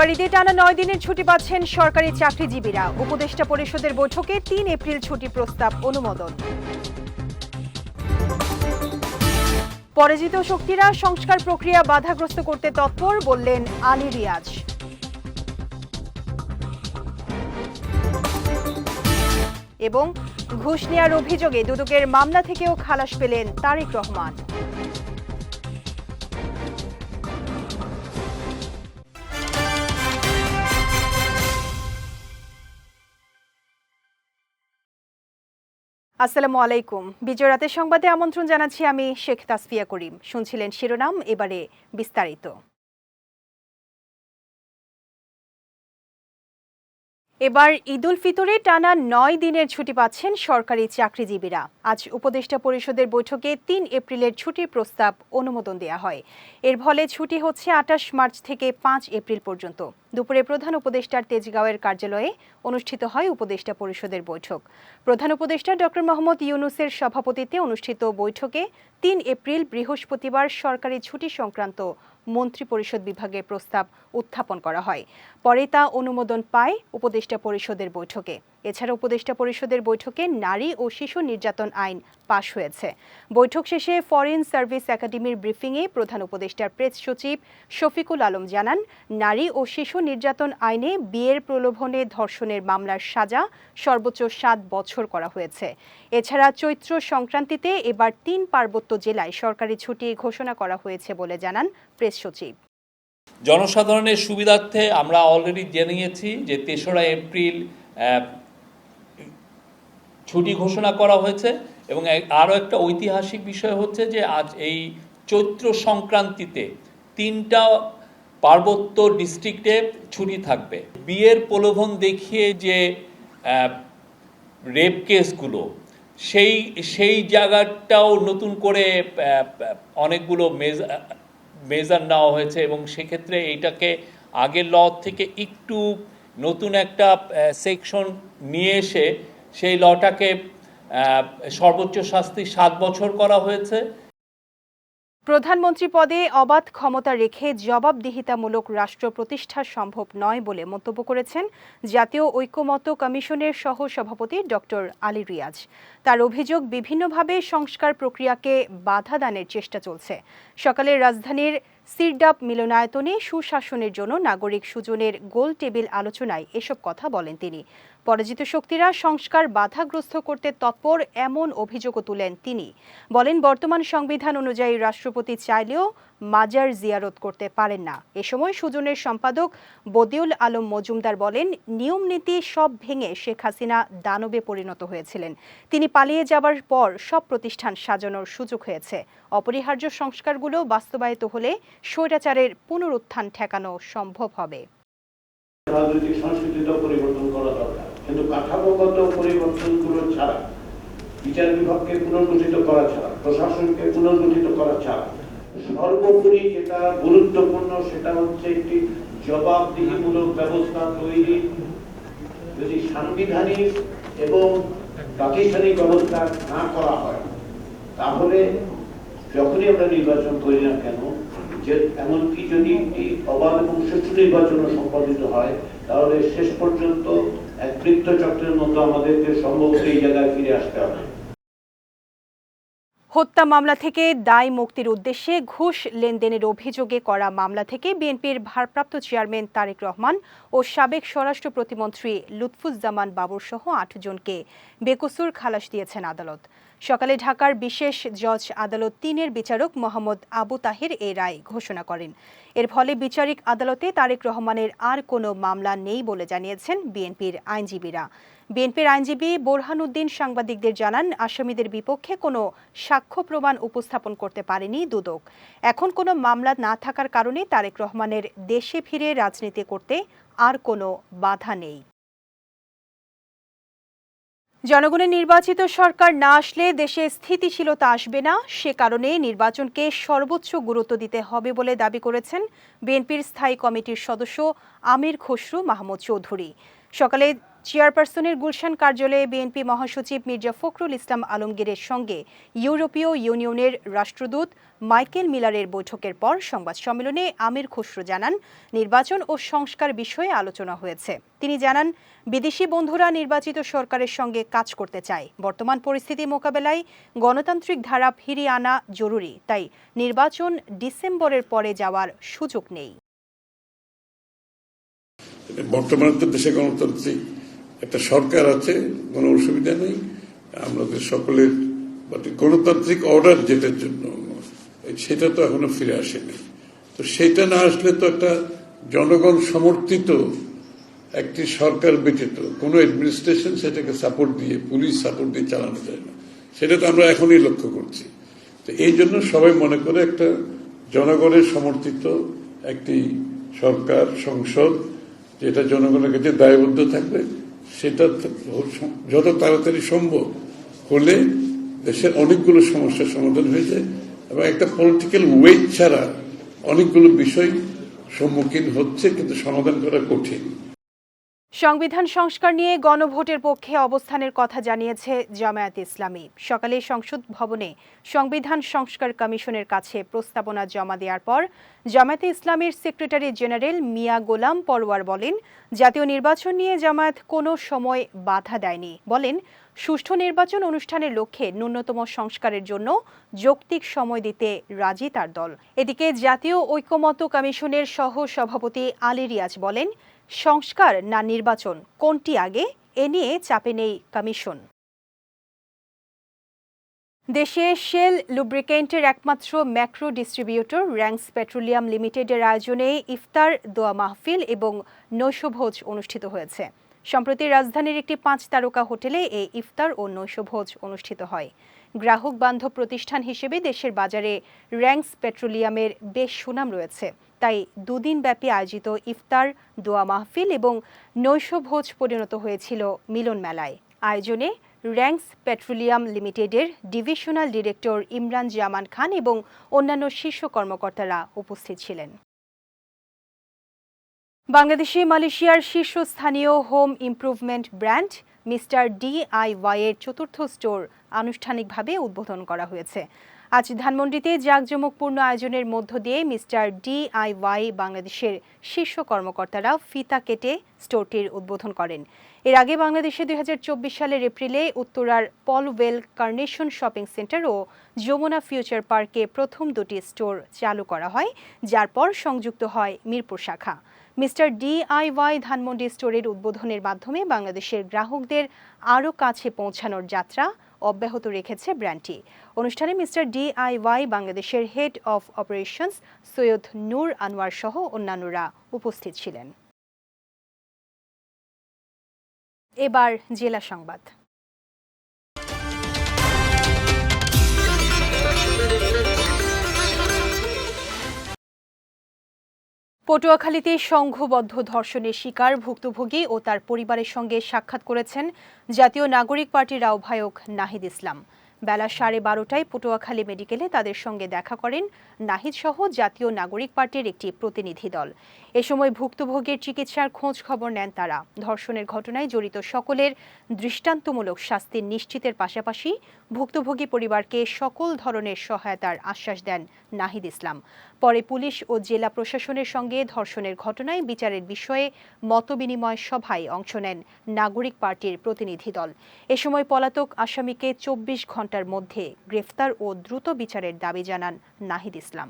এবার ঈদে টানা নয় দিনের ছুটি পাচ্ছেন সরকারি চাকরিজীবীরা। উপদেষ্টা পরিষদের বৈঠকে তিন এপ্রিল ছুটি প্রস্তাব অনুমোদন। পরাজিত শক্তিরা সংস্কার প্রক্রিয়া বাধাগ্রস্ত করতে তৎপর বললেন আলী রিয়াজ। এবং ঘুষ নেওয়ার অভিযোগে দুদকের মামলা থেকেও খালাস পেলেন তারেক রহমান। আসসালামু আলাইকুম। বিজয় রাতের সংবাদে আমন্ত্রণ জানাচ্ছি আমি শেখ তাসফিয়া করিম। শুনছিলেন শিরোনাম, এবারে বিস্তারিত। এবার ঈদুল ফিতরে টানা নয় দিনের ছুটি পাচ্ছেন সরকারি চাকরিজীবীরা। আজ উপদেষ্টা পরিষদের বৈঠকে তিন এপ্রিলের ছুটির প্রস্তাব অনুমোদন দেওয়া হয়। এর ফলে ছুটি হচ্ছে আঠাশ মার্চ থেকে পাঁচ এপ্রিল পর্যন্ত। দুপুরে প্রধান উপদেষ্টার তেজগাঁওয়ের কার্যালয়ে অনুষ্ঠিত হয় উপদেষ্টা পরিষদের বৈঠক। প্রধান উপদেষ্টা ডক্টর মোহাম্মদ ইউনুসের সভাপতিত্বে অনুষ্ঠিত বৈঠকে তিন এপ্রিল বৃহস্পতিবার সরকারি ছুটি সংক্রান্ত মন্ত্রী পরিষদ বিভাগের প্রস্তাব উত্থাপন করা হয়। পরে তা অনুমোদন পায় উপদেষ্টা পরিষদের বৈঠকে। এছাড়া উপদেষ্টা পরিষদের বৈঠকে নারী ও শিশু নির্যাতন আইন পাশ হয়েছে। বৈঠক শেষে ফরেন সার্ভিস একাডেমির ব্রিফিংয়ে প্রধান উপদেষ্টার প্রেস সচিব শফিকুল আলম জানান, নারী ও শিশু নির্যাতন আইনে বিয়ের প্রলোভনে ধর্ষণের মামলার সাজা সর্বোচ্চ সাত বছর করা হয়েছে। এছাড়া চৈত্র সংক্রান্তিতে এবার তিন পার্বত্য জেলায় সরকারি ছুটি ঘোষণা করা হয়েছে বলে জানান প্রেস সচিব। জনসাধারণের সুবিধার্থে আমরা অলরেডি জানিয়েছি যে তেসরা এপ্রিল ছুটি ঘোষণা করা হয়েছে এবং আরও একটা ঐতিহাসিক বিষয় হচ্ছে যে আজ এই চৈত্র সংক্রান্তিতে তিনটা পার্বত্য ডিস্ট্রিক্টে ছুটি থাকবে। বিয়ের প্রলোভন দেখিয়ে যে রেপ কেসগুলো সেই সেই জায়গাটাও নতুন করে অনেকগুলো অনেকগুলো মেজার নেওয়া হয়েছে এবং সেক্ষেত্রে এইটাকে আগের ল থেকে একটু নতুন একটা সেকশন নিয়ে এসে সেই লটাকে সর্বোচ্চ শাস্তি সাত বছর করা হয়েছে। প্রধানমন্ত্রী পদে অবাধ ক্ষমতা রেখে জবাবদিহিতামূলক রাষ্ট্র প্রতিষ্ঠা সম্ভব নয় বলে মন্তব্য করেছেন জাতীয় ঐক্যমত কমিশনের সহ সভাপতি ডক্টর আলী রিয়াজ। তার অভিযোগ বিভিন্নভাবে সংস্কার প্রক্রিয়াকে বাধা দানের চেষ্টা চলছে। সকালে রাজধানীর সিরডাপ মিলনায়তনে সুশাসনের জন্য নাগরিক সুজনের গোল টেবিল আলোচনায় এসব কথা বলেন তিনি। পরাজিত শক্তিরা সংস্কার বাধাগ্রস্ত করতে তৎপর এমন অভিযোগও তুলেন তিনি। বলেন, বর্তমান সংবিধান অনুযায়ী রাষ্ট্রপতি চাইলেও মাজার জিয়ারত করতে পারেন না। এ সময় সুজনের সম্পাদক বদিউল আলম মজুমদার বলেন, নিয়ম নীতি সব ভেঙে শেখ হাসিনা দানবে পরিণত হয়েছিলেন। তিনি পালিয়ে যাবার পর সব প্রতিষ্ঠান সাজানোর সুযোগ হয়েছে। অপরিহার্য সংস্কারগুলো বাস্তবায়িত হলে স্বৈরাচারের পুনরুত্থান ঠেকানো সম্ভব হবে। রাজনৈতিক পরিবর্তন করা দরকার। কিন্তু কাঠামোগত ছাড়া, বিচার বিভাগকে পুনর্গঠিত করা ছাড়া, প্রশাসনকে পুনর্গঠিত করা ছাড়া, সর্বোপরি যেটা গুরুত্বপূর্ণ সেটা হচ্ছে একটি জবাবদিহিমূলক ব্যবস্থা তৈরি। যদি সাংবিধানিক এবং প্রাতিষ্ঠানিক ব্যবস্থা না করা হয়, তাহলে যখনই আমরা নির্বাচন করি না কেন এমনকি যদি একটি অবাধ এবং সুষ্ঠু নির্বাচন সম্পাদিত হয়, তাহলে শেষ পর্যন্ত এক বৃত্ত চক্রের মতো আমাদেরকে সম্ভবত এই জায়গায় ফিরে আসতে হবে। হত্যা মামলা থেকে দায় মুক্তির উদ্দেশ্যে ঘুষ লেনদেনের অভিযোগে করা মামলা থেকে বিএনপির ভারপ্রাপ্ত চেয়ারম্যান তারেক রহমান ও সাবেক স্বরাষ্ট্র প্রতিমন্ত্রী লুৎফুজ্জামান বাবুর সহ আট জনকে বেকসুর খালাস দিয়েছেন আদালত। সকালে ঢাকার বিশেষ জজ আদালত তিনের বিচারক মোহাম্মদ আবু তাহির এ রায় ঘোষণা করেন। এর ফলে বিচারিক আদালতে তারেক রহমানের আর কোনো মামলা নেই বলে জানিয়েছেন বিএনপির আইনজীবীরা। বিএনপির আইনজীবী বোরহানুদ্দিন সাংবাদিকদের জানান, আসামিদের বিপক্ষে কোনো সাক্ষ্য প্রমাণ উপস্থাপন করতে পারেনি দুদক। এখন কোনো মামলা না থাকার কারণে তারেক রহমানের দেশে ফিরে রাজনীতি করতে আর কোনো বাধা নেই। জনগণের নির্বাচিত সরকার না আসলে দেশে স্থিতিশীলতা আসবে না, সে কারণে নির্বাচনকে সর্বোচ্চ গুরুত্ব দিতে হবে বলে দাবি করেছেন বিএনপির স্থায়ী কমিটির সদস্য আমির খসরু মাহমুদ চৌধুরী। সকালে চেয়ারপারসনের গুলশান কার্যালয়ে বিএনপি মহাসচিব মির্জা ফখরুল ইসলাম আলমগীরের সঙ্গে ইউরোপীয় ইউনিয়নের রাষ্ট্রদূত মাইকেল মিলারের বৈঠকের পর সংবাদ সম্মেলনে আমির খসরু জানান, নির্বাচন ও সংস্কার বিষয়ে আলোচনা হয়েছে। তিনি জানান, বিদেশি বন্ধুরা নির্বাচিত সরকারের সঙ্গে কাজ করতে চায়। বর্তমান পরিস্থিতি মোকাবেলায় গণতান্ত্রিক ধারা ফিরিয়ে আনা জরুরি, তাই নির্বাচন ডিসেম্বরের পরে যাওয়ার সুযোগ নেই। বর্তমানে তো দেশে গণতান্ত্রিক একটা সরকার আছে, কোনো অসুবিধা নেই। আমাদের সকলের গণতান্ত্রিক অর্ডার যেটার জন্য, সেটা তো এখনও ফিরে আসেনি। তো সেটা না আসলে তো একটা জনগণ সমর্থিত একটি সরকার ব্যতীত কোনো অ্যাডমিনিস্ট্রেশন সেটাকে সাপোর্ট দিয়ে পুলিশ সাপোর্ট দিয়ে চালানো যায় না। সেটা তো আমরা এখনই লক্ষ্য করছি। তো এই জন্য সবাই মনে করে একটা জনগণের সমর্থিত একটি সরকার, সংসদ, যেটা জনগণের কাছে দায়বদ্ধ থাকবে। সেটা যত তাড়াতাড়ি সম্ভব হলে দেশের অনেকগুলো সমস্যার সমাধান হয়ে যায় এবং একটা পলিটিক্যাল ওয়েট ছাড়া অনেকগুলো বিষয় সম্মুখীন হচ্ছে, কিন্তু সমাধান করা কঠিন। সংবিধান সংস্কার নিয়ে গণভোটের পক্ষে অবস্থানের কথা জানিয়েছে জামায়াত ইসলামী। সকালে সংসদ ভবনে সংবিধান সংস্কার কমিশনের কাছে প্রস্তাবনা জমা দেওয়ার পর জামায়াতে ইসলামীর সেক্রেটারি জেনারেল মিয়া গোলাম পরোয়ার বলেন, জাতীয় নির্বাচন নিয়ে জামায়াত কোনো সময় বাধা দেয়নি। বলেন সুষ্ঠু নির্বাচন অনুষ্ঠানের লক্ষ্যে ন্যূনতম সংস্কারের জন্য যৌক্তিক সময় দিতে রাজি তার দল। এদিকে জাতীয় ঐক্যমত্য কমিশনের সহ সভাপতি আলী রিয়াজ বলেন, সংস্কার না নির্বাচন কোনটি আগে, এ নিয়ে চাপে নেই কমিশন। দেশে শেল লুব্রিকেন্টের একমাত্র ম্যাক্রো ডিস্ট্রিবিউটর র্যাঙ্কস পেট্রোলিয়াম লিমিটেডের আয়োজনে ইফতার, দোয়া মাহফিল এবং নৈশভোজ অনুষ্ঠিত হয়েছে। সম্প্রতি রাজধানীর একটি পাঁচ তারকা হোটেলে এই ইফতার ও নৈশভোজ অনুষ্ঠিত হয়। গ্রাহক বান্ধব প্রতিষ্ঠান হিসেবে দেশের বাজারে র্যাঙ্কস পেট্রোলিয়ামের বেশ সুনাম রয়েছে। তাই দুদিন ব্যাপী আয়োজিত ইফতার, দোয়া মাহফিল এবং নৈশভোজ পরিণত হয়েছিল মিলন মেলায়। আয়োজনে র্যাঙ্কস পেট্রোলিয়াম লিমিটেডের ডিভিশনাল ডিরেক্টর ইমরান জামান খান এবং অন্যান্য শীর্ষ কর্মকর্তারা উপস্থিত ছিলেন। বাংলাদেশে মালয়েশিয়ার শীর্ষস্থানীয় home improvement brand Mister DIY এর চতুর্থ স্টোর আনুষ্ঠানিকভাবে উদ্বোধন করা হয়েছে। আজ ধানমন্ডিতে জাঁকজমকপূর্ণ আয়োজনের মধ্য দিয়ে মিস্টার ডিআইওয়াই বাংলাদেশের শীর্ষ কর্মকর্তারা ফিতা কেটে স্টোরটির উদ্বোধন করেন। এর আগে বাংলাদেশে দুই হাজার চব্বিশ সালের এপ্রিলে উত্তরার পলওয়েল কার্নেশন শপিং সেন্টার ও যমুনা ফিউচার পার্কে প্রথম দুটি স্টোর চালু করা হয়, যার পর সংযুক্ত হয় মিরপুর শাখা। মিস্টার ডিআইওয়াই ধানমন্ডি স্টোরের উদ্বোধনের মাধ্যমে বাংলাদেশের গ্রাহকদের আরও কাছে পৌঁছানোর যাত্রা অব্যাহত রেখেছে ব্র্যান্ডটি। অনুষ্ঠানে মিস্টার ডিআইওয়াই বাংলাদেশের head of operations Syed Noor Anwar সহ অন্যান্যরা উপস্থিত ছিলেন। এবার জেলা সংবাদ। পটুয়াখালীতে সংঘবদ্ধ ধর্ষণের শিকার ভুক্তভোগী ও তার পরিবারের সঙ্গে সাক্ষাৎ করেছেন জাতীয় নাগরিক পার্টির আহ্বায়ক নাহিদ ইসলাম। বেলা সাড়ে বারোটায় পটুয়াখালী মেডিকেলে তাদের সঙ্গে দেখা করেন নাহিদ সহ জাতীয় নাগরিক পার্টির একটি প্রতিনিধি দল। এ সময় ভুক্তভোগীর চিকিৎসার খোঁজ খবর নেন তারা। ধর্ষণের ঘটনায় জড়িত সকলের দৃষ্টান্তমূলক শাস্তি নিশ্চিতের পাশাপাশি ভুক্তভোগী পরিবারকে সকল ধরনের সহায়তার আশ্বাস দেন নাহিদ ইসলাম। পরে পুলিশ ও জেলা প্রশাসনের সঙ্গে ধর্ষণের ঘটনায় বিচারের বিষয়ে মতবিনিময় সভায় অংশ নেন নাগরিক পার্টির প্রতিনিধি দল। এ সময় পলাতক আসামিকে চব্বিশ ঘণ্টার মধ্যে গ্রেফতার ও দ্রুত বিচারের দাবি জানান নাহিদ ইসলাম।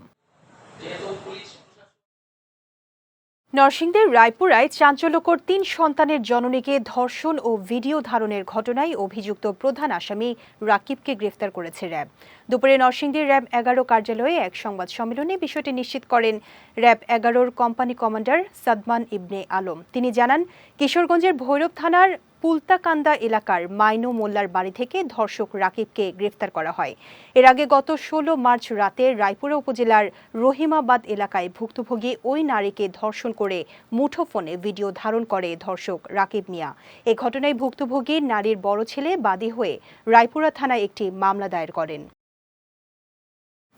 নরসিংদীর রায়পুরায় চাঞ্চল্যকর তিন সন্তানের জননীকে ধর্ষণ ও ভিডিও ধারণের ঘটনায় অভিযুক্ত প্রধান আসামি রাকিবকে গ্রেফতার করেছে র্যাব। দুপুরে নরসিংদীর র্যাব এগারো কার্যালয়ে এক সংবাদ সম্মেলনে বিষয়টি নিশ্চিত করেন র্যাব এগারোর কোম্পানি কমান্ডার সাদমান ইবনে আলম। তিনি জানান, কিশোরগঞ্জের ভৈরব থানার পুলতাকান্দা এলাকার মাইনো মোল্লার বাড়ি থেকে ধর্ষক রাকিবকে গ্রেফতার করা হয়। এর আগে গত ষোলো মার্চ রাতে রায়পুরা উপজেলার রহিমাবাদ এলাকায় ভুক্তভোগী ওই নারীকে ধর্ষণ করে মুঠোফোনে ভিডিও ধারণ করে ধর্ষক রাকিব মিয়া। এ ঘটনায় ভুক্তভোগী নারীর বড় ছেলে বাদী হয়ে রায়পুরা থানায় একটি মামলা দায়ের করেন।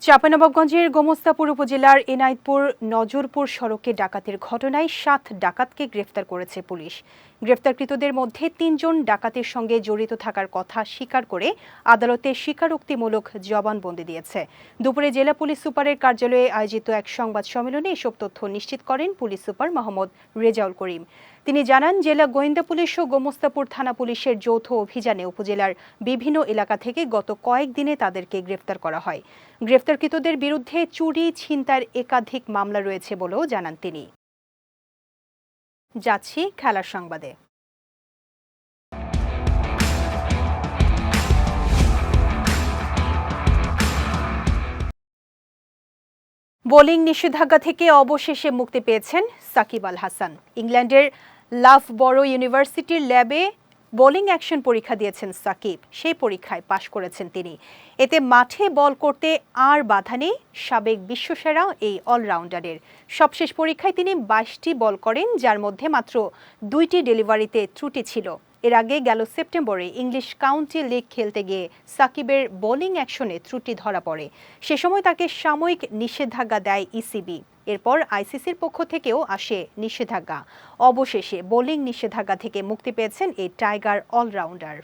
চাঁপানবাবগঞ্জের গোমস্তাপুর উপজেলার এনায়েতপুর নজরপুর সড়কে ডাকাতের ঘটনায় সাত ডাকাতকে গ্রেফতার করেছে পুলিশ। গ্রেফতারকৃতদের মধ্যে তিনজন ডাকাতের সঙ্গে জড়িত থাকার কথা স্বীকার করে আদালতে স্বীকারোক্তিমূলক জবানবন্দি দিয়েছে। দুপুরে জেলা পুলিশ সুপারের কার্যালয়ে আয়োজিত এক সংবাদ সম্মেলনে এসব তথ্য নিশ্চিত করেন পুলিশ সুপার মোহাম্মদ রেজাউল করিম। তিনি জানান, জেলা গোয়েন্দা পুলিশ ও গোমস্তাপুর থানা পুলিশের যৌথ অভিযানে উপজেলার বিভিন্ন এলাকা থেকে গত কয়েকদিনে তাদেরকে গ্রেফতার করা হয়। গ্রেফতারকৃতদের বিরুদ্ধে চুরি ছিনতার একাধিক মামলা রয়েছে বলেও জানান তিনি। যাচ্ছি খেলার সংবাদে। বোলিং নিষেধাজ্ঞা থেকে অবশেষে মুক্তি পেয়েছেন সাকিব আল হাসান। ইংল্যান্ডের লাভ বড় ইউনিভার্সিটির ল্যাবে বোলিং অ্যাকশন পরীক্ষা দিয়েছেন সাকিব। সেই পরীক্ষায় পাশ করেছেন তিনি। এতে মাঠে বল করতে আর বাধা নেই সাবেক বিশ্বসেরা এই অলরাউন্ডারের। সবশেষ পরীক্ষায় তিনি বাইশটি বল করেন, যার মধ্যে মাত্র দুইটি ডেলিভারিতে ত্রুটি ছিল। এর আগে গেল সেপ্টেম্বরে ইংলিশ কাউন্টি লিগ খেলতে গিয়ে সাকিবের বোলিং অ্যাকশনে ত্রুটি ধরা পড়ে। সে সময় তাকে সাময়িক নিষেধাজ্ঞা দেয় ইসিবি এরপর আইসিসির পক্ষ থেকেও আসে নিষেধাজ্ঞা। অবশেষে বোলিং নিষেধাজ্ঞা থেকে মুক্তি পেয়েছেন এই টাইগার অলরাউন্ডার।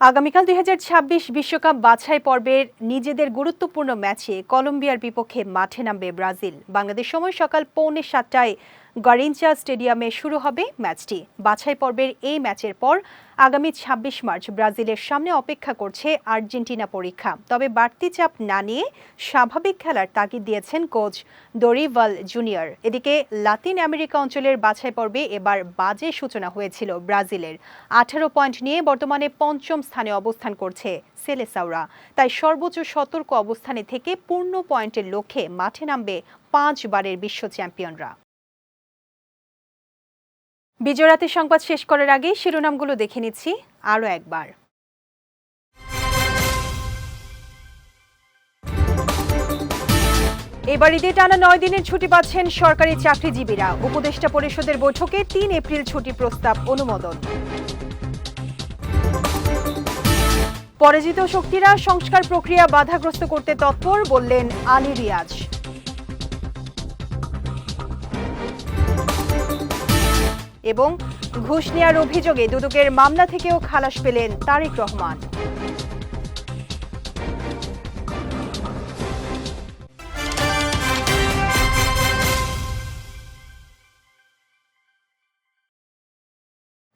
আগামীকাল দুই হাজার ছাব্বিশ বিশ্বকাপ বাছাই পর্বের নিজেদের গুরুত্বপূর্ণ ম্যাচে কলম্বিয়ার বিপক্ষে মাঠে নামবে ব্রাজিল। বাংলাদেশ সময় সকাল পৌনে সাতটায় গারিঞ্চা স্টেডিয়ামে শুরু হবে ম্যাচটি। বাছাই পর্বের এই ম্যাচের পর আগামী ২৬ মার্চ ব্রাজিলের সামনে অপেক্ষা করছে আর্জেন্টিনা পরীক্ষা। তবে বাড়তি চাপ না নিয়ে স্বাভাবিক খেলার তাগিদ দিয়েছেন কোচ দরিভাল জুনিয়র। এদিকে লাতিন আমেরিকা অঞ্চলের বাছাই পর্বে এবার বাজে সূচনা হয়েছিল ব্রাজিলের। আঠারো পয়েন্ট নিয়ে বর্তমানে পঞ্চম স্থানে অবস্থান করছে সেলেসাওরা তাই সর্বোচ্চ সতর্ক অবস্থানে থেকে পূর্ণ পয়েন্টের লক্ষ্যে মাঠে নামবে পাঁচবারের বিশ্ব চ্যাম্পিয়নরা। বিজয় রাতের সংবাদ শেষ করার আগে শিরোনামগুলো দেখে নিচ্ছি আরও একবার। এবার ঈদে টানা নয় দিনের ছুটি পাচ্ছেন সরকারি চাকরিজীবীরা। উপদেষ্টা পরিষদের বৈঠকে তিন এপ্রিল ছুটি প্রস্তাব অনুমোদন। পরাজিত শক্তিরা সংস্কার প্রক্রিয়া বাধাগ্রস্ত করতে তৎপর বললেন আলী রিয়াজ। এবং ঘুষ নেওয়ার অভিযোগে দুদকের মামলা থেকেও খালাস পেলেন তারেক রহমান।